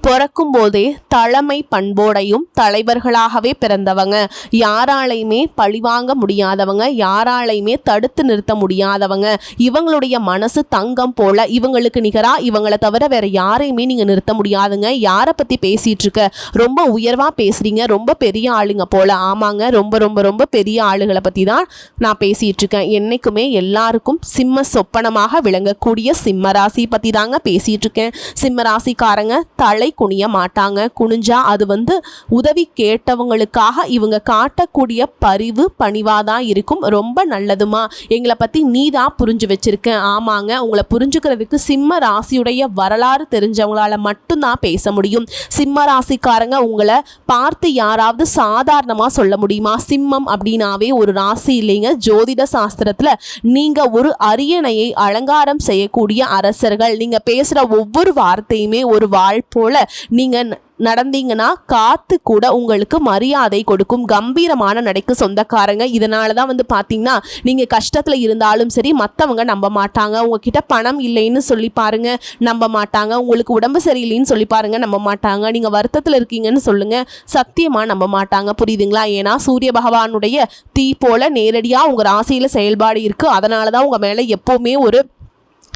பிறக்கும் போதே தலைமை பண்போடையும் தலைவர்களாகவே பிறந்தவங்க. யாராலையுமே பழிவாங்க முடியாதவங்க யாராலையுமே தடுத்து நிறுத்த முடியாதவங்க. இவங்களுடைய மனசு தங்கம் போல இவங்களுக்கு நிகரா இவங்களை தவிர வேற யாரையுமே நீங்க நிறுத்த முடியாதுங்க. யாரை பத்தி பேசிட்டு இருக்க ரொம்ப உயர்வா பேசுறீங்க ரொம்ப பெரிய ஆளுங்க போல. ஆமாங்க ரொம்ப ரொம்ப ரொம்ப பெரிய ஆளுகளை பத்தி தான் நான் பேசிட்டு இருக்கேன் என்னைக்குமே எல்லாருக்கும் சிம்ம சொப்பனமாக விளங்கக்கூடிய சிம்ம ராசி பத்தி தாங்க பேசிட்டு இருக்கேன் சிம்ம ராசிக்காரங்க தலை குனிய மாட்டாங்க. குனிஞ்சா அது வந்து உதவி கேட்டவங்களுக்காக இவங்க காட்டக்கூடிய பரிவு பணிவாக தான் இருக்கும். ரொம்ப நல்லதுமா. எங்களை பற்றி நீ தான் புரிஞ்சு வச்சிருக்க. ஆமாங்க உங்களை புரிஞ்சுக்கிறதுக்கு சிம்ம ராசியுடைய வரலாறு தெரிஞ்சவங்களால மட்டும்தான் பேச முடியும். சிம்ம ராசிக்காரங்க உங்களை பார்த்து யாராவது சாதாரணமாக சொல்ல முடியுமா? சிம்மம் அப்படின்னாவே ஒரு ராசி இல்லைங்க. ஜோதிட சாஸ்திரத்தில் நீங்கள் ஒரு அரியணையை அலங்காரம் செய்யக்கூடிய அரசர்கள். நீங்கள் பேசுகிற ஒவ்வொரு வார்த்தையுமே ஒரு வாழ் போல நீங்கள் நடந்தீங்கன்னா காத்து கூட உங்களுக்கு மரியாதை கொடுக்கும். கம்பீரமான நடைக்கு சொந்தக்காரங்க. இதனால தான் வந்து பார்த்தீங்கன்னா நீங்கள் கஷ்டத்தில் இருந்தாலும் சரி மற்றவங்க நம்ப மாட்டாங்க. உங்ககிட்ட பணம் இல்லைன்னு சொல்லி பாருங்க நம்ப மாட்டாங்க. உங்களுக்கு உடம்பு சரியில்லைன்னு சொல்லி பாருங்க நம்ப மாட்டாங்க. நீங்கள் வருத்தத்தில் இருக்கீங்கன்னு சொல்லுங்க சத்தியமாக நம்ப மாட்டாங்க. புரியுதுங்களா? ஏன்னா சூரிய பகவானுடைய தீ போல நேரடியாக உங்கள் ராசியில் செயல்பாடு இருக்குது அதனால தான் உங்கள் மேலே எப்போவுமே ஒரு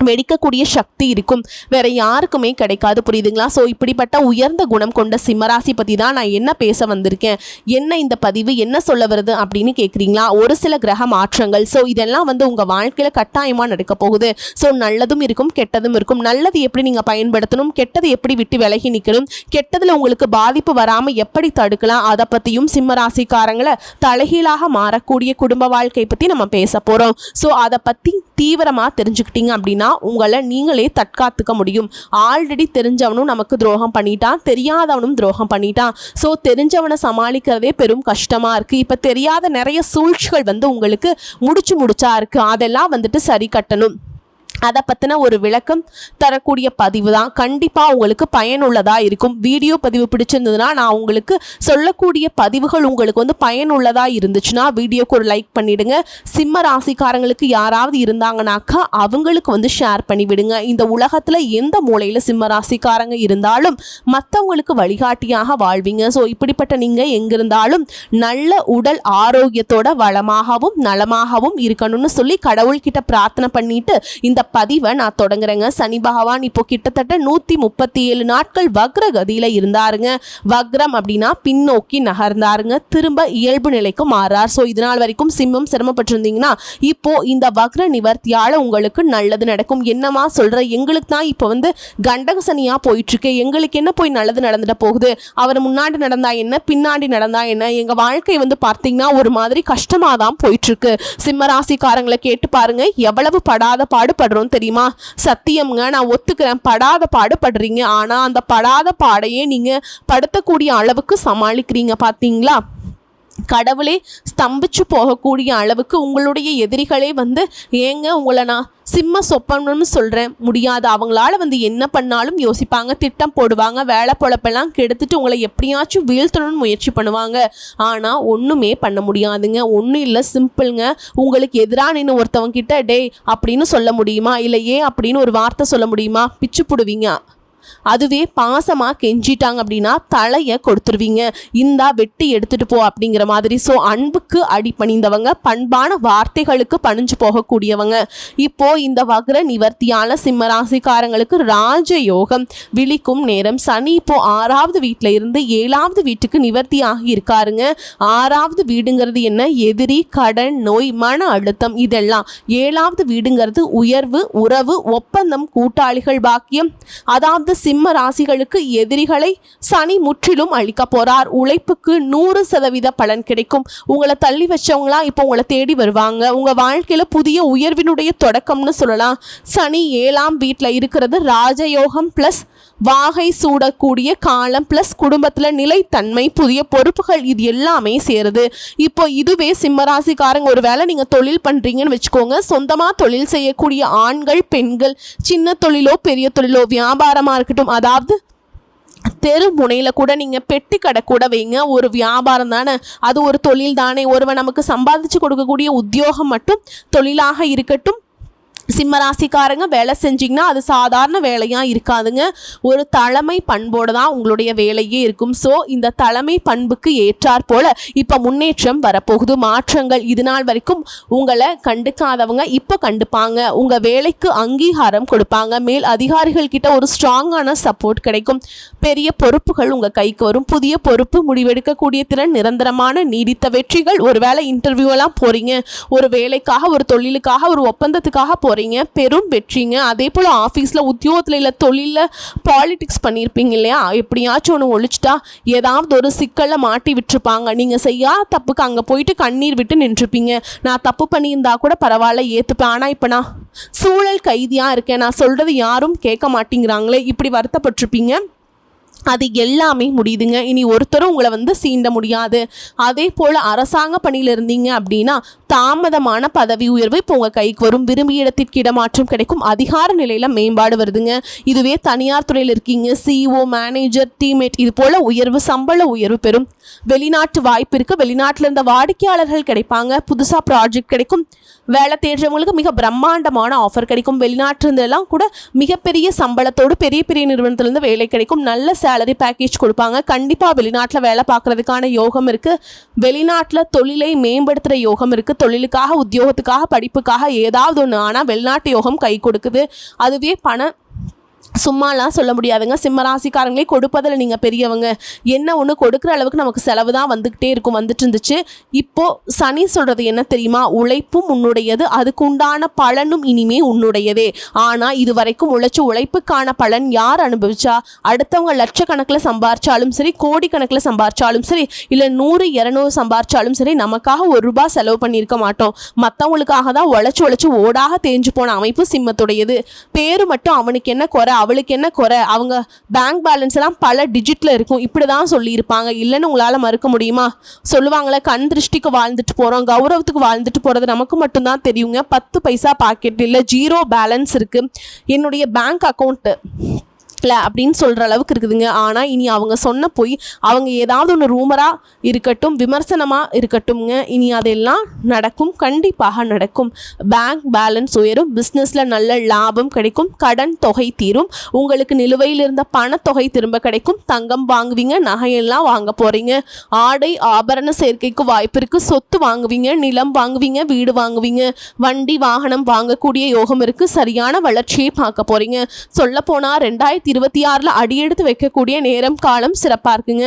வெடிக்கக்கூடிய சக்தி இருக்கும். வேற யாருக்குமே கிடைக்காது. புரியுதுங்களா? ஸோ இப்படிப்பட்ட உயர்ந்த குணம் கொண்ட சிம்மராசி பற்றி தான் நான் என்ன பேச வந்திருக்கேன்? என்ன இந்த பதிவு? என்ன சொல்ல வருது? அப்படின்னு கேட்குறீங்களா ஒரு சில கிரக மாற்றங்கள். ஸோ இதெல்லாம் வந்து உங்கள் வாழ்க்கையில் கட்டாயமாக நடக்க போகுது. ஸோ நல்லதும் இருக்கும் கெட்டதும் இருக்கும். நல்லது எப்படி நீங்கள் பயன்படுத்தணும்? கெட்டது எப்படி விட்டு விலகி நிற்கணும் கெட்டதில் உங்களுக்கு பாதிப்பு வராமல் எப்படி தடுக்கலாம்? அதை பற்றியும் சிம்மராசிக்காரங்களை தலைகீழாக மாறக்கூடிய குடும்ப வாழ்க்கை பற்றி நம்ம பேச போகிறோம் ஸோ அதை பற்றி தீவிரமாக தெரிஞ்சுக்கிட்டீங்க அப்படின்னா உங்களை நீங்களே தற்காத்துக்க முடியும். ஆல்ரெடி தெரிஞ்சவனும் நமக்கு துரோகம் பண்ணிட்டான் தெரியாதவனும் துரோகம் பண்ணிட்டான். ஸோ தெரிஞ்சவனை சமாளிக்கிறதே பெரும் கஷ்டமாக இருக்குது இப்போ தெரியாத நிறைய சூழ்ச்சிகள் வந்து உங்களுக்கு முடிச்சு முடிச்சா இருக்குது அதெல்லாம் வந்துட்டு சரி கட்டணும். அதை பற்றின ஒரு விளக்கம் தரக்கூடிய பதிவு தான் கண்டிப்பாக உங்களுக்கு பயனுள்ளதாக இருக்கும். வீடியோ பதிவு பிடிச்சிருந்ததுன்னா நான் உங்களுக்கு சொல்லக்கூடிய பதிவுகள் உங்களுக்கு வந்து பயனுள்ளதாக இருந்துச்சுன்னா வீடியோக்கு ஒரு லைக் பண்ணிவிடுங்க சிம்ம ராசிக்காரங்களுக்கு யாராவது இருந்தாங்கனாக்கா அவங்களுக்கு வந்து ஷேர் பண்ணிவிடுங்க. இந்த உலகத்தில் எந்த மூலையில் சிம்ம ராசிக்காரங்க இருந்தாலும் மற்றவங்களுக்கு வழிகாட்டியாக வாழ்வீங்க. ஸோ இப்படிப்பட்ட நீங்கள் எங்கிருந்தாலும் நல்ல உடல் ஆரோக்கியத்தோட வளமாகவும் நலமாகவும் இருக்கணும்னு சொல்லி கடவுள்கிட்ட பிரார்த்தனை பண்ணிட்டு இந்த பதிவை நான் தொடங்குறேங்க. சனி பகவான் இப்போ கிட்டத்தட்ட நூற்றி முப்பத்தி ஏழு நாட்கள் வக்ர கதியில் இருந்தாருங்க. வக்ரம் அப்படின்னா பின்னோக்கி நகர்ந்தாருங்க. திரும்ப இயல்பு நிலைக்கு மாறார். ஸோ இதனால் வரைக்கும் சிம்மம் சிரமப்பட்டிருந்தீங்கன்னா இப்போ இந்த வக்ர நிவர்த்தியால் உங்களுக்கு நல்லது நடக்கும். என்னமா சொல்கிற எங்களுக்கு தான் இப்போ வந்து கண்டக சனியாக போயிட்டுருக்கு. எங்களுக்கு என்ன போய் நல்லது நடந்துட போகுது? அவர் முன்னாடி நடந்தா என்ன? பின்னாடி நடந்தா என்ன? எங்கள் வாழ்க்கை வந்து பார்த்தீங்கன்னா ஒரு மாதிரி கஷ்டமாக தான் போயிட்டுருக்கு. சிம்ம ராசிக்காரங்களை கேட்டு பாருங்க. எவ்வளவு படாத பாடுபடுறோம். தெரியுமா? சத்தியம்ங்க. நான் ஒத்துக்கிறேன். படாத பாடு படுறீங்க ஆனால் அந்த படாத பாடையே நீங்கள் படுத்தக்கூடிய அளவுக்கு சமாளிக்கிறீங்க. பார்த்தீங்களா கடவுளே ஸ்தம்பிச்சு போகக்கூடிய அளவுக்கு உங்களுடைய எதிரிகளே வந்து ஏங்க உங்களை நான் சிம்ம சொப்பனம்னு சொல்கிறேன் முடியாது. அவங்களால வந்து என்ன பண்ணாலும் யோசிப்பாங்க. திட்டம் போடுவாங்க. வேலை பொழப்பெல்லாம் கெடுத்துட்டு உங்களை எப்படியாச்சும் வீழ்த்தணும்னு முயற்சி பண்ணுவாங்க. ஆனால் ஒன்றுமே பண்ண முடியாதுங்க. ஒன்றும் இல்லை. சிம்பிளுங்க. உங்களுக்கு எதிராக நின்று ஒருத்தவங்க கிட்ட டே அப்படின்னு சொல்ல முடியுமா? இல்லை ஏன்? அப்படின்னு ஒரு வார்த்தை சொல்ல முடியுமா? பிச்சு போடுவீங்க. அதுவே பாசமாக கெஞ்சிட்டாங்க அப்படின்னா தலையை கொடுத்துருவீங்க. இந்தா வெட்டி எடுத்துட்டு போ அப்படிங்கிற மாதிரி. ஸோ அன்புக்கு அடிபணிந்தவங்க பண்பான வார்த்தைகளுக்கு பணிஞ்சு போகக்கூடியவங்க. இப்போ இந்த வக்ர நிவர்த்தியான சிம்ம ராசிக்காரங்களுக்கு ராஜயோகம் விழிக்கும் நேரம். சனி இப்போ ஆறாவது வீட்டில் இருந்து ஏழாவது வீட்டுக்கு நிவர்த்தி ஆகி இருக்காருங்க. ஆறாவது வீடுங்கிறது என்ன? எதிரி கடன் நோய் மன அழுத்தம் இதெல்லாம். ஏழாவது வீடுங்கிறது உயர்வு உறவு ஒப்பந்தம் கூட்டாளிகள் பாக்கியம். அதாவது சிம்ம ராசிகளுக்கு எதிரிகளை சனி முற்றிலும் அழிக்க போறார். உழைப்புக்கு நூறு சதவீத பலன் கிடைக்கும். உங்களை தள்ளி வச்சவங்களாம் இப்போ உங்களை தேடி வருவாங்க. உங்க வாழ்க்கையில புதிய உயர்வினுடைய தொடக்கம்னு சொல்லலாம். சனி ஏழாம் வீட்டில் இருக்கிறது ராஜயோகம் பிளஸ் வாகை சூடக்கூடிய காலம் ப்ளஸ் குடும்பத்தில் நிலைத்தன்மை புதிய பொறுப்புகள் இது எல்லாமே சேருது. இப்போ இதுவே சிம்மராசிக்காரங்க ஒரு வேலை நீங்கள் தொழில் பண்ணுறீங்கன்னு வச்சுக்கோங்க. சொந்தமாக தொழில் செய்யக்கூடிய ஆண்கள் பெண்கள் சின்ன தொழிலோ பெரிய தொழிலோ வியாபாரமாக இருக்கட்டும் அதாவது தெரு முனையில் கூட நீங்கள் பெட்டி கடை கூட வைங்க. ஒரு வியாபாரம் தானே. அது ஒரு தொழில் தானே. ஒருவன் நமக்கு சம்பாதிச்சு கொடுக்கக்கூடிய உத்தியோகம் மட்டும் தொழிலாக இருக்கட்டும். சிம்ம ராசிக்காரங்க வேலை செஞ்சிங்கன்னா அது சாதாரண வேலையாக இருக்காதுங்க. ஒரு தலைமை பண்போடு தான் உங்களுடைய வேலையே இருக்கும். ஸோ இந்த தலைமை பண்புக்கு ஏற்றார் போல இப்போ முன்னேற்றம் வரப்போகுது. மாற்றங்கள் இது நாள் வரைக்கும் உங்களை கண்டுக்காதவங்க இப்போ கண்டுப்பாங்க. உங்கள் வேலைக்கு அங்கீகாரம் கொடுப்பாங்க. மேல் அதிகாரிகள் கிட்ட ஒரு ஸ்ட்ராங்கான சப்போர்ட் கிடைக்கும். பெரிய பொறுப்புகள் உங்கள் கைக்கு வரும். புதிய பொறுப்பு முடிவெடுக்கக்கூடிய திறன் நிரந்தரமான நீடித்த வெற்றிகள். ஒருவேளை இன்டர்வியூ எல்லாம் போகிறீங்க ஒரு வேலைக்காக ஒரு தொழிலுக்காக ஒரு ஒப்பந்தத்துக்காக போ போகிறீங்க பெரும் வெற்றிங்க. அதே போல் ஆஃபீஸில் உத்தியோகத்தில் இல்லை தொழிலில் பாலிடிக்ஸ் பண்ணியிருப்பீங்க இல்லையா? எப்படியாச்சும் ஒன்று ஒழிச்சிட்டா ஏதாவது ஒரு சிக்கலில் மாட்டி விட்டுருப்பாங்க. நீங்கள் செய்யாத தப்புக்கு அங்கே போயிட்டு கண்ணீர் விட்டு நின்றுப்பீங்க. நான் தப்பு பண்ணியிருந்தா கூட பரவாயில்ல ஏற்றுப்பேன் ஆனால் இப்போ நான் சூழல் கைதியாக இருக்கேன். நான் சொல்கிறது யாரும் கேட்க மாட்டேங்கிறாங்களே. இப்படி வருத்தப்பட்டிருப்பீங்க. அது எல்லாமே முடியுதுங்க. இனி ஒருத்தரும் உங்களை வந்து சீண்ட முடியாது. அதே போல் அரசாங்க பணியில் இருந்தீங்க அப்படின்னா தாமதமான பதவி உயர்வு இப்போ உங்கள் கைக்கு வரும். விரும்பிய இடத்திற்கு இடமாற்றம் கிடைக்கும். அதிகார நிலையில் மேம்பாடு வருதுங்க. இதுவே தனியார் துறையில் இருக்கீங்க. சிஇஓ மேனேஜர் டீம்மேட் இது போல் உயர்வு சம்பள உயர்வு பெறும். வெளிநாட்டு வாய்ப்பு இருக்குது வெளிநாட்டில் இருந்த வாடிக்கையாளர்கள் கிடைப்பாங்க. புதுசாக ப்ராஜெக்ட் கிடைக்கும். வேலை தேடுறவங்களுக்கு மிக பிரம்மாண்டமான ஆஃபர் கிடைக்கும். வெளிநாட்டிலிருந்தெல்லாம் கூட மிகப்பெரிய சம்பளத்தோடு பெரிய பெரிய நிறுவனத்திலிருந்து வேலை கிடைக்கும். நல்ல சேலரி சேலரி பேக்கேஜ் கொடுப்பாங்க. கண்டிப்பாக வெளிநாட்டில் வேலை பார்க்குறதுக்கான யோகம் இருக்குது வெளிநாட்டில் தொழிலை மேம்படுத்துகிற யோகம் இருக்குது தொழிலுக்காக உத்தியோகத்துக்காக படிப்புக்காக ஏதாவது ஒன்று ஆனால் வெளிநாட்டு யோகம் கை கொடுக்குது. அதுவே பண சும்மாலாம் சொல்ல முடியாதுங்க. சிம்ம ராசிக்காரங்களே கொடுப்பதில் நீங்கள் பெரியவங்க. என்ன ஒன்று கொடுக்குற அளவுக்கு நமக்கு செலவு தான் வந்துக்கிட்டே இருக்கும் வந்துட்டு இருந்துச்சு இப்போது சனி சொல்கிறது என்ன தெரியுமா? உழைப்பும் உன்னுடையது. அதுக்கு உண்டான பலனும் இனிமே உன்னுடையதே. ஆனால் இது வரைக்கும் உழைச்ச உழைப்புக்கான பலன் யார் அனுபவிச்சா? அடுத்தவங்க லட்சக்கணக்கில் சம்பாரிச்சாலும் சரி கோடிக்கணக்கில் சம்பாரிச்சாலும் சரி இல்லை நூறு இரநூறு சம்பாரிச்சாலும் சரி நமக்காக ஒரு ரூபாய் செலவு பண்ணியிருக்க மாட்டோம். மற்றவங்களுக்காக தான் உழைச்சி உழைச்சி ஓடாக தேஞ்சு போன அமைப்பு சிம்மத்துடையது. பேரு மட்டும் அவனுக்கு என்ன குறை? அவளுக்கு என்ன குறை? அவங்க பேங்க் பேலன்ஸ் எல்லாம் பல டிஜிட்டில் இருக்கும். இப்படி தான் சொல்லியிருப்பாங்க. இல்லைன்னு உங்களால் மறுக்க முடியுமா? சொல்லுவாங்களே கண் திருஷ்டிக்கு வாழ்ந்துட்டு போகிறோம் கௌரவத்துக்கு வாழ்ந்துட்டு போகிறது நமக்கு மட்டும்தான் தெரியுங்க. பத்து பைசா பாக்கெட் இல்லை ஜீரோ பேலன்ஸ் இருக்குது என்னுடைய பேங்க் அக்கௌண்ட்டு இல்லை அப்படின்னு சொல்கிற அளவுக்கு இருக்குதுங்க. ஆனால் இனி அவங்க சொன்ன போய் அவங்க ஏதாவது ஒன்று ரூமராக இருக்கட்டும் விமர்சனமாக இருக்கட்டும்ங்க. இனி அதெல்லாம் நடக்கும் கண்டிப்பாக நடக்கும். பேங்க் பேலன்ஸ் உயரும் பிஸ்னஸில் நல்ல லாபம் கிடைக்கும் கடன் தொகை தீரும். உங்களுக்கு நிலுவையில் இருந்த பணத்தொகை திரும்ப கிடைக்கும். தங்கம் வாங்குவீங்க நகையெல்லாம் வாங்க போகிறீங்க ஆடை ஆபரண சேர்க்கைக்கு வாய்ப்பு இருக்குது சொத்து வாங்குவீங்க நிலம் வாங்குவீங்க வீடு வாங்குவீங்க. வண்டி வாகனம் வாங்கக்கூடிய யோகம் இருக்குது சரியான வளர்ச்சியை பார்க்க போகிறீங்க சொல்லப்போனால் ரெண்டாயிரத்தி இருபத்தி ஆறில் அடியெடுத்து வைக்கக்கூடிய நேரம் காலம் சிறப்பாக இருக்குங்க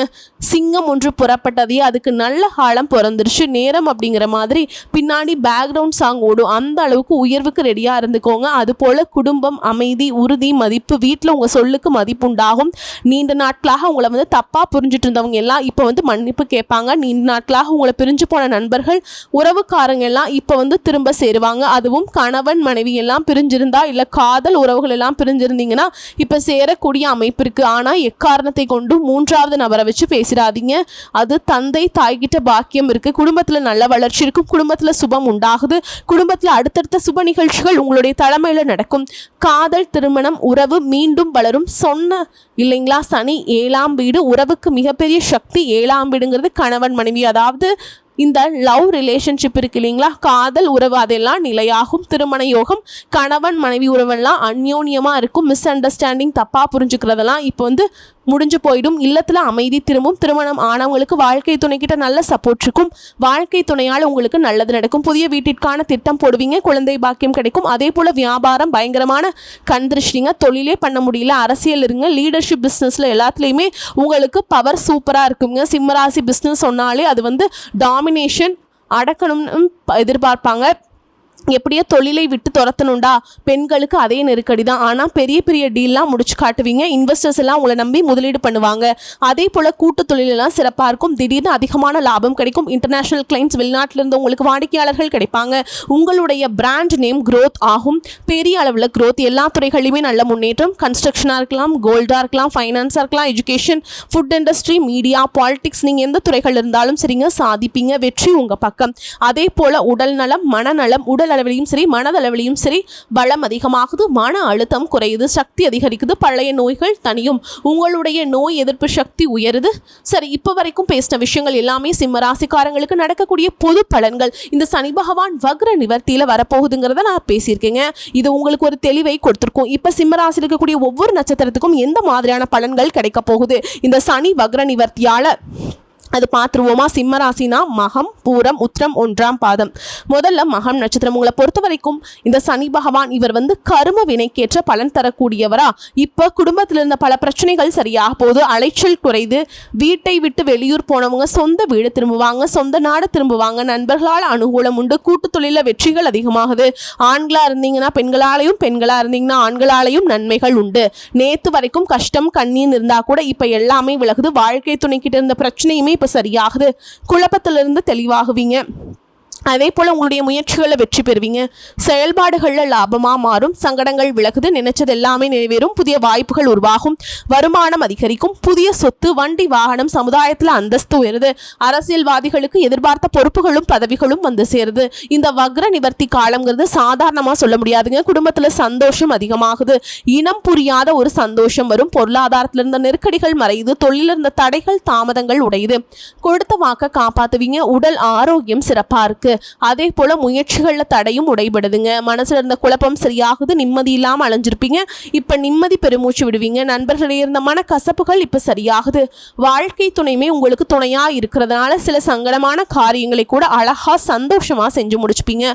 சிங்கம் ஒன்று புறப்பட்டதே. அதுக்கு நல்ல காலம் பிறந்துருச்சு. நேரம் அப்படிங்கிற மாதிரி பின்னாடி பேக்ரவுண்ட் சாங் ஓடும். அந்த அளவுக்கு உயர்வுக்கு ரெடியாக இருந்துக்கோங்க. அது போல் குடும்பம் அமைதி உறுதி மதிப்பு வீட்டில் உங்கள் சொல்லுக்கு மதிப்பு உண்டாகும் நீண்ட நாட்களாக உங்களை வந்து தப்பாக புரிஞ்சுட்டு இருந்தவங்க எல்லாம் இப்போ வந்து மன்னிப்பு கேட்பாங்க. நீண்ட நாட்களாக உங்களை பிரிஞ்சு போன நண்பர்கள் உறவுக்காரங்க எல்லாம் இப்போ வந்து திரும்ப சேருவாங்க. அதுவும் கணவன் மனைவி எல்லாம் பிரிஞ்சிருந்தா இல்லை காதல் உறவுகள் எல்லாம் பிரிஞ்சிருந்தீங்கன்னா இப்போ சேர அமைப்பு இருக்கு ஆனால் எக்காரணத்தை கொண்டு மூன்றாவது நபரை வச்சு பேசிடாதீங்க அது தந்தை தாய்கிட்ட பாக்கியம் இருக்கு. குடும்பத்தில் நல்ல வளர்ச்சி இருக்கும். குடும்பத்தில் சுபம் உண்டாகுது. குடும்பத்தில் அடுத்தடுத்த சுப நிகழ்ச்சிகள் உங்களுடைய தலைமையில் நடக்கும். காதல் திருமணம் உறவு மீண்டும் வளரும். சொன்ன இல்லைங்களா சனி ஏழாம் வீடு. உறவுக்கு மிகப்பெரிய சக்தி ஏழாம் வீடுங்கிறது கணவன் மனைவி. அதாவது இந்த லவ் ரிலேஷன்ஷிப் இருக்கு இல்லைங்களா? காதல் உறவு அதெல்லாம் நிலையாகும். திருமண யோகம் கணவன் மனைவி உறவெல்லாம் அந்யோன்யமாக இருக்கும். மிஸ் அண்டர்ஸ்டாண்டிங் தப்பாக புரிஞ்சுக்கிறதெல்லாம் இப்போ வந்து முடிஞ்சு போயிடும். இல்லத்தில் அமைதி திரும்பும். திருமணம் ஆனவங்களுக்கு வாழ்க்கை துணை கிட்ட நல்ல சப்போர்ட் இருக்கும். வாழ்க்கை துணையால் உங்களுக்கு நல்லது நடக்கும். புதிய வீட்டிற்கான திட்டம் போடுவீங்க. குழந்தை பாக்கியம் கிடைக்கும். அதே போல் வியாபாரம் பயங்கரமான கண் திருஷ்டிங்க தொழிலே பண்ண முடியல. அரசியல் இருங்க. லீடர்ஷிப் பிஸ்னஸில் எல்லாத்துலேயுமே உங்களுக்கு பவர் சூப்பராக இருக்குங்க. சிம்மராசி பிஸ்னஸ் சொன்னாலே அது வந்து டாமினேஷன் அடக்கணும்னு எதிர்பார்ப்பாங்க. எப்படியோ தொழிலை விட்டு துரத்தணும்டா. பெண்களுக்கு அதே நெருக்கடி தான் ஆனால் பெரிய பெரிய டீல்லாம் முடிச்சு காட்டுவீங்க. இன்வெஸ்டர்ஸ் எல்லாம் உங்களை நம்பி முதலீடு பண்ணுவாங்க. அதே போல் கூட்டு தொழிலெல்லாம் சிறப்பாக இருக்கும். திடீர்னு அதிகமான லாபம் கிடைக்கும். இன்டர்நேஷனல் கிளைண்ட்ஸ் வெளிநாட்டிலிருந்து உங்களுக்கு வாடிக்கையாளர்கள் கிடைப்பாங்க. உங்களுடைய பிராண்ட் நேம் க்ரோத் ஆகும். பெரிய அளவில் க்ரோத் எல்லா துறைகளிலுமே நல்ல முன்னேற்றம். கன்ஸ்ட்ரக்ஷனாக இருக்கலாம் கோல்டாக இருக்கலாம் ஃபைனான்ஸாக இருக்கலாம் education food industry media politics நீங்கள் எந்த துறைகள் இருந்தாலும் சரிங்க சாதிப்பீங்க. வெற்றி உங்கள் பக்கம். அதே போல் உடல் நலம் மனநலம் உடல் அளவிலையும் சரி மனதளவிலையும் சரி பலம் அதிகமாகுது மன அழுத்தம் குறையுது சக்தி அதிகரிக்குது பழைய நோய்கள் தனியும் உங்களுடைய நோய் எதிர்ப்பு சக்தி உயருது. சரி இப்போ வரைக்கும் பேசின விஷயங்கள் எல்லாமே சிம்ம ராசிக்காரங்களுக்கு நடக்கக்கூடிய பொது பலன்கள். இந்த சனி பகவான் வக்ர நிவர்த்தியில் வரப்போகுதுங்கிறத நான் பேசியிருக்கேங்க. இது உங்களுக்கு ஒரு தெளிவை கொடுத்துருக்கும். இப்போ சிம்ம ராசியில் இருக்கக்கூடிய ஒவ்வொரு நட்சத்திரத்துக்கும் எந்த மாதிரியான பலன்கள் கிடைக்க போகுது? இந்த சனி வக்ர நிவர்த்தியால் அது பார்த்துருவோமா? சிம்ம ராசினா மகம் பூரம் உத்திரம் ஒன்றாம் பாதம். முதல்ல மகம் நட்சத்திரம். உங்களை பொறுத்த வரைக்கும் இந்த சனி பகவான் இவர் வந்து கரும வினைக்கேற்ற பலன் தரக்கூடியவரா? இப்போ குடும்பத்தில் இருந்த பல பிரச்சனைகள் சரியாக போகுது. அலைச்சல் குறைந்து வீட்டை விட்டு வெளியூர் போனவங்க சொந்த வீடு திரும்புவாங்க சொந்த நாடு திரும்புவாங்க. நண்பர்களால் அனுகூலம் உண்டு. கூட்டு தொழில வெற்றிகள் அதிகமாகுது. ஆண்களாக இருந்தீங்கன்னா பெண்களாலையும் பெண்களாக இருந்தீங்கன்னா ஆண்களாலையும் நன்மைகள் உண்டு. நேத்து வரைக்கும் கஷ்டம் கண்ணீர் இருந்தால் கூட இப்போ எல்லாமே விலகுது. வாழ்க்கை துணைக்கிட்ட இருந்த பிரச்சனையுமே இப்போ சரியாகுது. குழப்பத்திலிருந்து தெளிவாகுவீங்க. அதே போல் உங்களுடைய முயற்சிகளில் வெற்றி பெறுவீங்க. செயல்பாடுகளில் லாபமாக மாறும். சங்கடங்கள் விலகுது. நினைச்சது எல்லாமே நிறைவேறும். புதிய வாய்ப்புகள் உருவாகும். வருமானம் அதிகரிக்கும். புதிய சொத்து வண்டி வாகனம் சமுதாயத்தில் அந்தஸ்து உயருது. அரசியல்வாதிகளுக்கு எதிர்பார்த்த பொறுப்புகளும் பதவிகளும் வந்து சேருது. இந்த வக்ர நிவர்த்தி காலங்கிறது சாதாரணமாக சொல்ல முடியாதுங்க. குடும்பத்தில் சந்தோஷம் அதிகமாகுது. இனம் புரியாத ஒரு சந்தோஷம் வரும். பொருளாதாரத்தில் இருந்த நெருக்கடிகள் மறையுது. தொழிலில் இருந்த தடைகள் தாமதங்கள் உடையுது. கொடுத்த வாக்க காப்பாற்றுவீங்க உடல் ஆரோக்கியம் சிறப்பாக இருக்குது இருக்கு. அதே போல முயற்சிகள்ல தடையும் உடைபடுதுங்க. மனசுல இருந்த குழப்பம் சரியாகுது நிம்மதி இல்லாம அலைஞ்சிருப்பீங்க. இப்ப நிம்மதி பெருமூச்சு விடுவீங்க. நண்பர்களிடையே இருந்த மனக்கசப்புகள் இப்ப சரியாகுது. வாழ்க்கை துணையுமே உங்களுக்கு துணையா இருக்கிறதுனால சில சங்கடமான காரியங்களை கூட அழகா சந்தோஷமா செஞ்சு முடிச்சுப்பீங்க.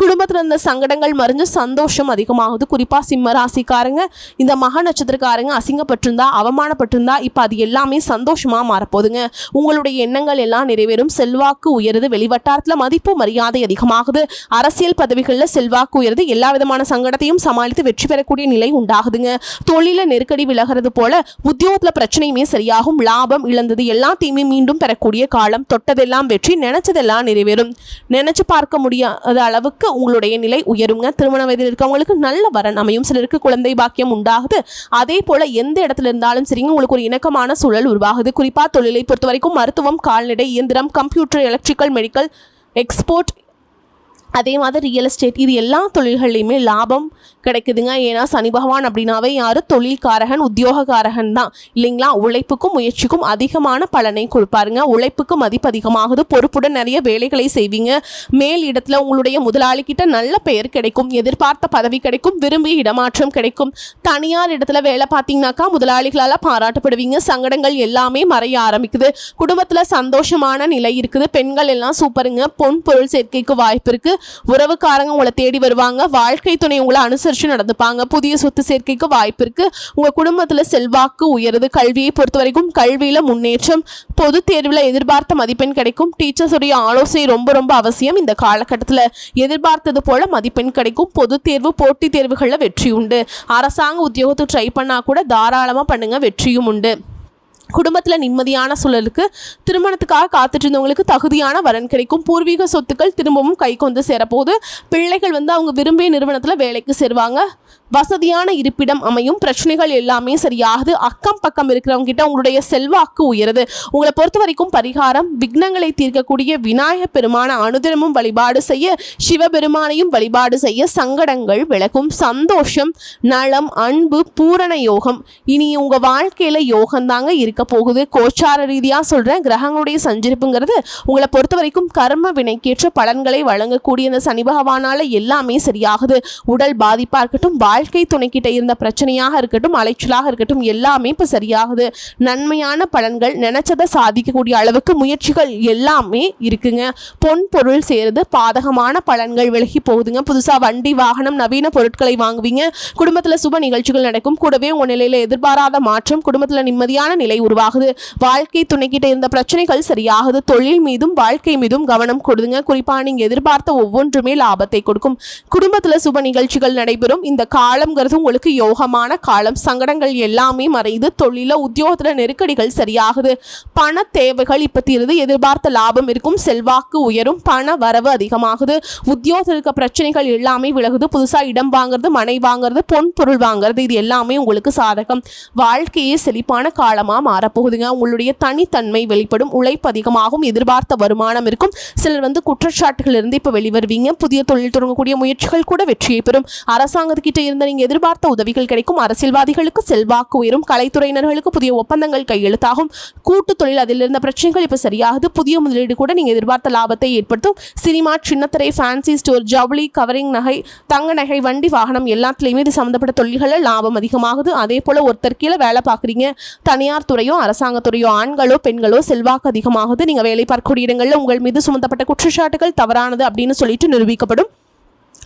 குடும்பத்துல இருந்த சங்கடங்கள் மறைஞ்சு சந்தோஷம் அதிகமாகுது. குறிப்பா சிம்ம ராசிக்காரங்க இந்த மக நட்சத்திரக்காரங்க அசிங்கப்பட்டிருந்தா அவமானப்பட்டிருந்தா இப்ப அது எல்லாமே சந்தோஷமா மாறப்போகுதுங்க. உங்களுடைய எண்ணங்கள் எல்லாம் நிறைவேறும். செல்வாக்கு உயருது. வெளிவட்டாரத்துல மதிப்பு மரியாதை அதிகமாகுது. அரசியல் பதவிகளில் செல்வாக்கு உயருது. எல்லா விதமான சங்கடத்தையும் சமாளித்து வெற்றி பெறக்கூடிய நிலை உண்டாகுதுங்க. தொழில நெருக்கடி விலகிறது போல உத்தியோகத்துல பிரச்சனையுமே சரியாகும். லாபம் இழந்தது எல்லாத்தையுமே மீண்டும் பெறக்கூடிய காலம். தொட்டதெல்லாம் வெற்றி நினைச்சதெல்லாம் நிறைவேறும். நினைச்சு பார்க்க முடியாத அளவுக்கு உங்களுடைய நிலை உயருங்க. திருமண வயதில் இருக்கவங்களுக்கு நல்ல வரன் அமையும். சிலருக்கு குழந்தை பாக்கியம் உண்டாகுது. அதே போல எந்த இடத்துல இருந்தாலும் சரிங்க உங்களுக்கு ஒரு இணக்கமான சூழல் உருவாகுது. குறிப்பா தொழிலை பொறுத்த வரைக்கும் மருத்துவம் கால்நடை இயந்திரம் கம்ப்யூட்டர் எலக்ட்ரிக்கல் மெடிக்கல் export அதே மாதிரி ரியல் எஸ்டேட் இது எல்லா தொழில்கள்லையுமே லாபம் கிடைக்குதுங்க. ஏன்னா சனி பகவான் அப்படின்னாவே யார்? தொழில்காரகன் உத்தியோகக்காரகன் தான். இல்லைங்களா? உழைப்புக்கும் முயற்சிக்கும் அதிகமான பலனை கொடுப்பாருங்க. உழைப்புக்கு மதிப்பு அதிகமாகுது. பொறுப்புடன் நிறைய வேலைகளை செய்வீங்க. மேல் இடத்துல உங்களுடைய முதலாளிக்கிட்ட நல்ல பெயர் கிடைக்கும். எதிர்பார்த்த பதவி கிடைக்கும். விரும்பிய இடமாற்றம் கிடைக்கும். தனியார் இடத்துல வேலை பார்த்தீங்கன்னாக்கா முதலாளிகளால் பாராட்டப்படுவீங்க. சங்கடங்கள் எல்லாமே மறைய ஆரம்பிக்குது. குடும்பத்தில் சந்தோஷமான நிலை இருக்குது. பெண்கள் எல்லாம் சூப்பருங்க பொன் பொருள் சேர்க்கைக்கு வாய்ப்பு இருக்குது உறவுக்காரங்க உங்களை தேடி வருவாங்க வாழ்க்கை துணை உங்களை அனுசரித்து நடந்துப்பாங்க. புதிய சொத்து சேர்க்கைக்கு வாய்ப்பு இருக்குது உங்கள் குடும்பத்தில் செல்வாக்கு உயருது. கல்வியை பொறுத்த வரைக்கும் கல்வியில் முன்னேற்றம் பொது தேர்வில் எதிர்பார்த்த மதிப்பெண் கிடைக்கும். டீச்சர்ஸுடைய ஆலோசனை ரொம்ப ரொம்ப அவசியம். இந்த காலகட்டத்தில் எதிர்பார்த்தது போல மதிப்பெண் கிடைக்கும். பொது தேர்வு போட்டித் தேர்வுகளில் வெற்றி உண்டு அரசாங்க உத்தியோகத்தை ட்ரை பண்ணால் கூட தாராளமாக பண்ணுங்கள் வெற்றியும் உண்டு. குடும்பத்தில் நிம்மதியான சூழலுக்கு திருமணத்துக்காக காத்துட்டு இருந்தவங்களுக்கு தகுதியான வரன் கிடைக்கும். பூர்வீக சொத்துக்கள் திரும்பவும் கைக்கு வந்து சேரப்போகுது. பிள்ளைகள் வந்து அவங்க விரும்பிய நிறுவனத்தில் வேலைக்கு சேருவாங்க. வசதியான இருப்பிடம் அமையும். பிரச்சனைகள் எல்லாமே சரியாகுது அக்கம் பக்கம் இருக்கிறவங்க கிட்ட உங்களுடைய செல்வாக்கு உயருது. உங்களை பொறுத்த வரைக்கும் பரிகாரம் விக்னங்களை தீர்க்கக்கூடிய விநாயக பெருமான அனுதினமும் வழிபாடு செய்ய சிவபெருமானையும் வழிபாடு செய்ய சங்கடங்கள் விலகும். சந்தோஷம் நலம் அன்பு பூரண யோகம். இனி உங்க வாழ்க்கையில யோகம் தாங்க இருக்க போகுது. கோச்சார ரீதியா சொல்றேன். கிரகங்களுடைய சஞ்சரிப்புங்கிறது உங்களை பொறுத்த வரைக்கும் கர்ம வினைக்கேற்ற பலன்களை வழங்கக்கூடிய இந்த சனி பகவானால எல்லாமே சரியாகுது. உடல் பாதிப்பா இருக்கட்டும் வாழ்க்கை துணைக்கிட்ட இருந்த பிரச்சனையாக இருக்கட்டும் அலைச்சலாக இருக்கட்டும் எல்லாமே இப்போ சரியாகுது. நன்மையான பலன்கள் நினைச்சதை சாதிக்கக்கூடிய அளவுக்கு முயற்சிகள் எல்லாமே இருக்குங்க. பொன் பொருள் சேருது பாதகமான பலன்கள் விலகி போகுதுங்க. புதுசா வண்டி வாகனம் நவீன பொருட்களை வாங்குவீங்க. குடும்பத்துல சுப நிகழ்ச்சிகள் நடக்கும். கூடவே உங்க நிலையில் எதிர்பாராத மாற்றம் குடும்பத்துல நிம்மதியான நிலை உருவாகுது. வாழ்க்கை துணைக்கிட்ட இருந்த பிரச்சனைகள் சரியாகுது. தொழில் மீதும் வாழ்க்கை மீதும் கவனம் கொடுதுங்க குறிப்பாக நீங்கள் எதிர்பார்த்த ஒவ்வொன்றுமே லாபத்தை கொடுக்கும். குடும்பத்துல சுப நிகழ்ச்சிகள் நடைபெறும். இந்த காலம்ங்கிறது உங்களுக்கு யோகமான காலம். சங்கடங்கள் எல்லாமே மறைந்து தொழில உத்தியோகத்தில் நெருக்கடிகள் சரியாகுது. பண தேவைகள் இப்போ தீருது. எதிர்பார்த்த லாபம் இருக்கும். செல்வாக்கு உயரும். பண வரவு அதிகமாகுது. உத்தியோகத்தில் இருக்க பிரச்சனைகள் எல்லாமே விலகுது. புதுசாக இடம் வாங்குறது மனை வாங்குறது பொன் பொருள் வாங்குறது இது எல்லாமே உங்களுக்கு சாதகம். வாழ்க்கையே செழிப்பான காலமாக மாறப்போகுதுங்க. உங்களுடைய தனித்தன்மை வெளிப்படும். உழைப்பு அதிகமாகும். எதிர்பார்த்த வருமானம் இருக்கும். சிலர் வந்து குற்றச்சாட்டுகள் இருந்து இப்போ வெளிவருவீங்க. புதிய தொழில் தொடங்கக்கூடிய முயற்சிகள் கூட வெற்றியை பெறும். அரசாங்கத்துக்கிட்ட இருந்து நீங்க எதிர்பார்த்த உதவிகள் கிடைக்கும். அரசியல்வாதிகளுக்கு செல்வாக்கு உயரும். கலைத்துறையினர்களுக்கு புதிய ஒப்பந்தங்கள் கையெழுத்தாகும். கூட்டு தொழில் அதில் இருந்த பிரச்சனைகள் இப்போ சரியாகுது. புதிய முதலீடு கூட நீங்கள் எதிர்பார்த்த லாபத்தை ஏற்படுத்தும். சினிமா சின்னத்திரை ஃபேன்சி ஸ்டோர் ஜவுளி கவரிங் நகை தங்க நகை வண்டி வாகனம் எல்லாத்துலேயுமே இது சம்மந்தப்பட்ட தொழில்களில் லாபம் அதிகமாகுது. அதே போல் ஒருத்தர் கீழே வேலை பார்க்குறீங்க. தனியார் துறையோ அரசாங்கத்துறையோ ஆண்களோ பெண்களோ செல்வாக்கு அதிகமாகுது. நீங்கள் வேலை பார்க்கக்கூடிய இடங்களில் உங்கள் மீது சுமத்தப்பட்ட குற்றச்சாட்டுகள் தவறானது அப்படின்னு சொல்லிட்டு நிரூபிக்கப்படும்.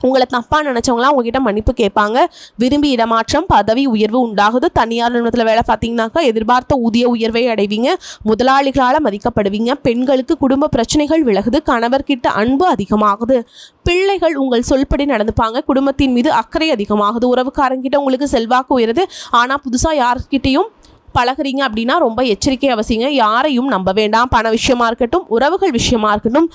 உங்களை தப்பாக நினச்சவங்களாம் உங்ககிட்ட மன்னிப்பு கேட்பாங்க. விரும்பி இடமாற்றம் பதவி உயர்வு உண்டாகுது. தனியார் நிறுவனத்தில் வேலை பார்த்தீங்கன்னாக்கா எதிர்பார்த்த ஊதிய உயர்வை அடைவீங்க. முதலாளிகளால் மதிக்கப்படுவீங்க. பெண்களுக்கு குடும்ப பிரச்சனைகள் விலகுது. கணவர்கிட்ட அன்பு அதிகமாகுது. பிள்ளைகள் உங்கள் சொல்படி நடந்துப்பாங்க. குடும்பத்தின் மீது அக்கறை அதிகமாகுது. உறவுக்காரங்கிட்ட உங்களுக்கு செல்வாக்கு உயருது. ஆனால் புதுசாக யார்கிட்டையும் பழகுறீங்க அப்படின்னா ரொம்ப எச்சரிக்கை அவசியங்க. யாரையும் நம்ப வேண்டாம். பண விஷயமா இருக்கட்டும் உறவுகள் விஷயமா இருக்கட்டும்.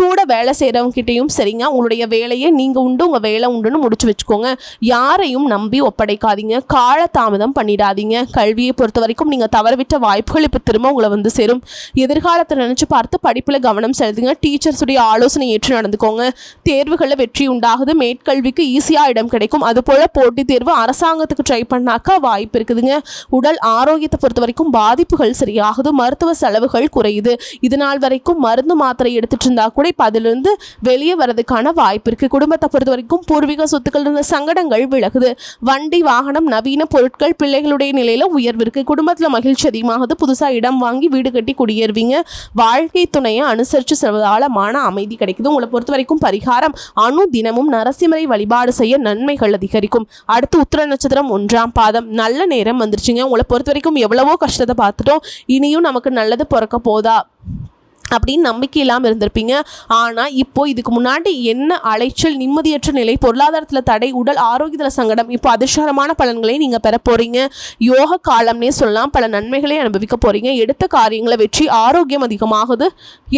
கூட வேலை செய்கிறவங்ககிட்டையும் சரிங்க உங்களுடைய வேலையை நீங்கள் உண்டு உங்கள் வேலை உண்டுன்னு முடிச்சு வச்சுக்கோங்க. யாரையும் நம்பி ஒப்படைக்காதீங்க காலதாமதம் பண்ணிடாதீங்க. கல்வியை பொறுத்த வரைக்கும் நீங்கள் தவறவிட்ட வாய்ப்புகள் இப்போ திரும்ப உங்களை வந்து சேரும். எதிர்காலத்தை நினச்சி பார்த்து படிப்பில் கவனம் செலுத்துங்க டீச்சர்ஸுடைய ஆலோசனை ஏற்று நடந்துக்கோங்க. தேர்வுகளில் வெற்றி உண்டாகுது மேற்கல்விக்கு ஈஸியாக இடம் கிடைக்கும். அதுபோல் போட்டித் தேர்வு அரசாங்கத்துக்கு ட்ரை பண்ணாக்கா வாய்ப்பு இருக்குதுங்க. உடல் ஆரோக்கியத்தை பொறுத்த வரைக்கும் பாதிப்புகள் சரியாகுது மருத்துவ செலவுகள் குறையுது. இது நாள் வரைக்கும் மருந்து மாத்திரை எடுத்துட்டு இருந்தா கூட இப்போ அதிலிருந்து வெளியே வரதுக்கான வாய்ப்பு இருக்குது குடும்பத்தை பொறுத்த வரைக்கும் பூர்வீக சொத்துக்கள் இருந்த சங்கடங்கள் விலகுது. வண்டி வாகனம் நவீன பொருட்கள் பிள்ளைகளுடைய நிலையில் உயர்வு இருக்குது குடும்பத்தில் மகிழ்ச்சி அதிகமாகுது. புதுசாக இடம் வாங்கி வீடு கட்டி குடியேறுவீங்க. வாழ்க்கை துணையை அனுசரித்து செல்வதால் மன அமைதி கிடைக்குது. உங்களை பொறுத்த வரைக்கும் பரிகாரம் அணு தினமும் நரசிம்மரை வழிபாடு செய்ய நன்மைகள் அதிகரிக்கும். அடுத்து உத்திர நட்சத்திரம் ஒன்றாம் பாதம். நல்ல நேரம் வந்துருச்சுங்க. உங்களை பொறுத்த வரைக்கும் எவ்வளவோ கஷ்டத்தை பார்த்துட்டோம். இனியும் நமக்கு நல்லது பிறக்க போதா? அப்படின்னு நம்பிக்கை இல்லாமல் இருந்திருப்பீங்க. ஆனால் இப்போ இதுக்கு முன்னாடி என்ன அலைச்சல் நிம்மதியற்ற நிலை பொருளாதாரத்தில் தடை உடல் ஆரோக்கியத்தில் சங்கடம் இப்போ அதிர்ஷ்டமான பலன்களை நீங்கள் பெற போகிறீங்க யோக காலம்னே சொல்லலாம். பல நன்மைகளை அனுபவிக்க போகிறீங்க எடுத்த காரியங்களை வெற்றி ஆரோக்கியம் அதிகமாகுது.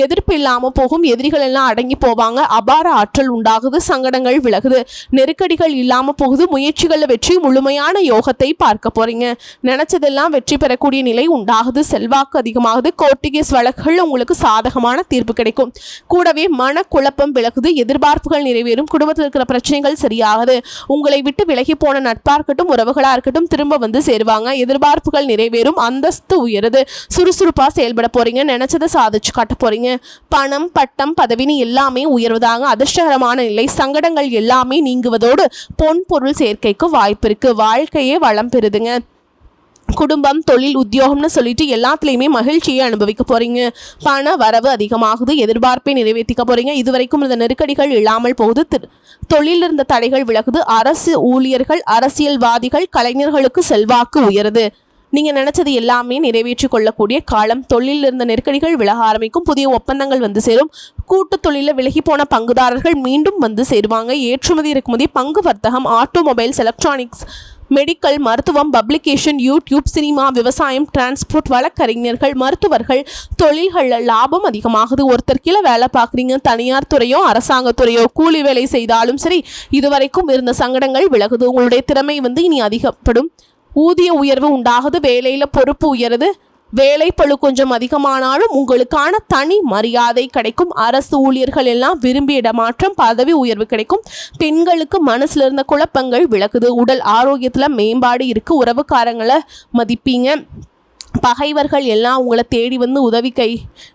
எதிர்ப்பு இல்லாமல் போகும். எதிரிகள் எல்லாம் அடங்கி போவாங்க. அபார ஆற்றல் உண்டாகுது. சங்கடங்கள் விலகுது. நெருக்கடிகள் இல்லாமல் போகுது. முயற்சிகளில் வெற்றி முழுமையான யோகத்தை பார்க்க போகிறீங்க நினச்சதெல்லாம் வெற்றி பெறக்கூடிய நிலை உண்டாகுது. செல்வாக்கு அதிகமாகுது. கோர்ட்டிகேஸ் வழக்குகள் உங்களுக்கு சா சாதகமான தீர்ப்பு கிடைக்கும். கூடவே மனக்குழப்பம் விலகுது எதிர்பார்ப்புகள் நிறைவேறும் குடும்பத்தில் இருக்கிற பிரச்சனைகள் சரியாகுது. உங்களை விட்டு விலகி போன நட்பா இருக்கட்டும் உறவுகளா இருக்கட்டும் திரும்ப வந்து சேருவாங்க. எதிர்பார்ப்புகள் நிறைவேறும் அந்தஸ்து உயருது. சுறுசுறுப்பா செயல்பட போறீங்க நினைச்சதை சாதிச்சு காட்ட போறீங்க. பணம் பட்டம் பதவின்னு எல்லாமே உயர்வதாங்க அதிர்ஷ்டகரமான நிலை. சங்கடங்கள் எல்லாமே நீங்குவதோடு பொன் பொருள் சேர்க்கைக்கு வாய்ப்பு இருக்கு. வாழ்க்கையே வளம் பெறுதுங்க. குடும்பம் தொழில் உத்தியோகம்னு சொல்லிட்டு எல்லாத்துலேயுமே மகிழ்ச்சியை அனுபவிக்க போறீங்க. பண வரவு அதிகமாகுது எதிர்பார்ப்பை நிறைவேற்றிக்க போறீங்க. இதுவரைக்கும் இந்த நெருக்கடிகள் இல்லாமல் போகுது. தொழில் தொழிலில் இருந்த தடைகள் விலகுது. அரசு ஊழியர்கள் அரசியல்வாதிகள் கலைஞர்களுக்கு செல்வாக்கு உயருது. நீங்க நினைச்சது எல்லாமே நிறைவேற்றிக் கொள்ளக்கூடிய காலம். தொழிலில் இருந்த நெருக்கடிகள் விலக ஆரம்பிக்கும். புதிய ஒப்பந்தங்கள் வந்து சேரும். கூட்டு தொழிலில் விலகி போன பங்குதாரர்கள் மீண்டும் வந்து சேருவாங்க. ஏற்றுமதி இறக்குமதி பங்கு வர்த்தகம் ஆட்டோமொபைல்ஸ் எலக்ட்ரானிக்ஸ் மெடிக்கல் மருத்துவம் பப்ளிகேஷன் யூடியூப் சினிமா விவசாயம் டிரான்ஸ்போர்ட் வழக்கறிஞர்கள் மருத்துவர்கள் தொழில்களில் லாபம் அதிகமாகுது. ஒருத்தர் கீழே வேலை பார்க்குறீங்க தனியார் துறையோ அரசாங்கத்துறையோ கூலி வேலை செய்தாலும் சரி இதுவரைக்கும் இருந்த சங்கடங்கள் விலகுது. உங்களுடைய திறமை வந்து இனி அதிகப்படும். ஊதிய உயர்வு உண்டாகுது வேலையில் பொறுப்பு உயருது. வேலைப்பளு கொஞ்சம் அதிகமானாலும் உங்களுக்கான தனி மரியாதை கிடைக்கும். அரசு ஊழியர்கள் எல்லாம் விரும்பிய இடமாற்றம் பதவி உயர்வு கிடைக்கும். பெண்களுக்கு மனசுல இருந்த குழப்பங்கள் விளக்குது உடல் ஆரோக்கியத்தில் மேம்பாடு இருக்கு. உறவுக்காரங்களை மதிப்பீங்க. பகைவர்கள் எல்லாம் உங்களை தேடி வந்து உதவி கை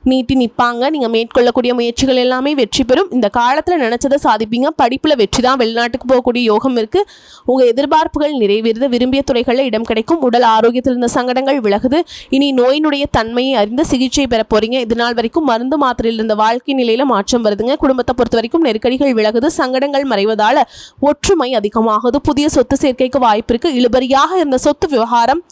நீட்டி நிற்பாங்க நீங்கள் மேற்கொள்ளக்கூடிய முயற்சிகள் எல்லாமே வெற்றி பெறும். இந்த காலத்தில் நினச்சதை சாதிப்பீங்க. படிப்பில் வெற்றி தான் வெளிநாட்டுக்கு போகக்கூடிய யோகம் இருக்குது உங்கள் எதிர்பார்ப்புகள் நிறைவேறுது. விரும்பிய துறைகளில் இடம் கிடைக்கும். உடல் ஆரோக்கியத்தில் இருந்த சங்கடங்கள் விலகுது. இனி நோயினுடைய தன்மையை அறிந்து சிகிச்சை பெற போகிறீங்க இது நாள் வரைக்கும் மருந்து மாத்திரையில் இருந்த வாழ்க்கை நிலையில் மாற்றம் வருதுங்க. குடும்பத்தை பொறுத்த வரைக்கும் நெருக்கடிகள் விலகுது. சங்கடங்கள் மறைவதால் ஒற்றுமை அதிகமாகுது. புதிய சொத்து சேர்க்கைக்கு வாய்ப்பு இருக்குது இழுபறியாக இருந்த சொத்து விவகாரம்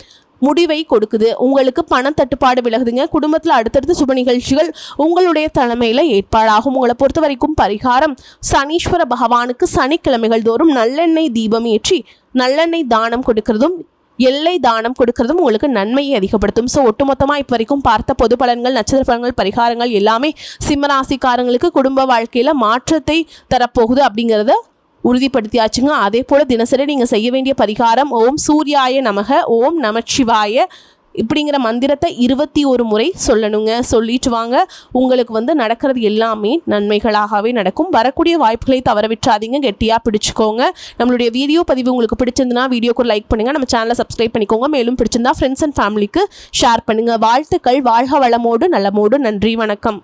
முடிவை கொடுக்குது. உங்களுக்கு பண தட்டுப்பாடு விலகுதுங்க. குடும்பத்தில் அடுத்தடுத்த சுப நிகழ்ச்சிகள் உங்களுடைய தலைமையில் ஏற்பாடாகும். உங்களை பொறுத்த வரைக்கும் பரிகாரம் சனீஸ்வர பகவானுக்கு சனிக்கிழமைகள் தோறும் நல்லெண்ணெய் தீபம் ஏற்றி நல்லெண்ணெய் தானம் கொடுக்கறதும் எல்லை தானம் கொடுக்கறதும் உங்களுக்கு நன்மையை அதிகப்படுத்தும். ஸோ ஒட்டுமொத்தமாக இப்போ வரைக்கும் பார்த்த பொது பலன்கள் நட்சத்திர பலன்கள் பரிகாரங்கள் எல்லாமே சிம்மராசிக்காரங்களுக்கு குடும்ப வாழ்க்கையில் மாற்றத்தை தரப்போகுது அப்படிங்கிறத உறுதிப்படுத்தியாச்சுங்க. அதே போல் தினசரி நீங்கள் செய்ய வேண்டிய பரிகாரம் ஓம் சூர்யாய நமக ஓம் நமச்சிவாய இப்படிங்கிற மந்திரத்தை இருபத்தி ஒரு முறை சொல்லணுங்க. சொல்லிட்டு வாங்க. உங்களுக்கு வந்து நடக்கிறது எல்லாமே நன்மைகளாகவே நடக்கும். வரக்கூடிய வாய்ப்புகளை தவற விட்டுறாதீங்க. கெட்டியாக பிடிச்சிக்கோங்க. நம்மளுடைய வீடியோ பதிவு உங்களுக்கு பிடிச்சிருந்துன்னா வீடியோக்கு லைக் பண்ணுங்கள் நம்ம சேனலை சப்ஸ்கிரைப் பண்ணிக்கோங்க. மேலும் பிடிச்சிருந்தா ஃப்ரெண்ட்ஸ் அண்ட் ஃபேமிலிக்கு ஷேர் பண்ணுங்கள் வாழ்த்துக்கள். வாழ்க வளமோடு நலமோடு. நன்றி. வணக்கம்.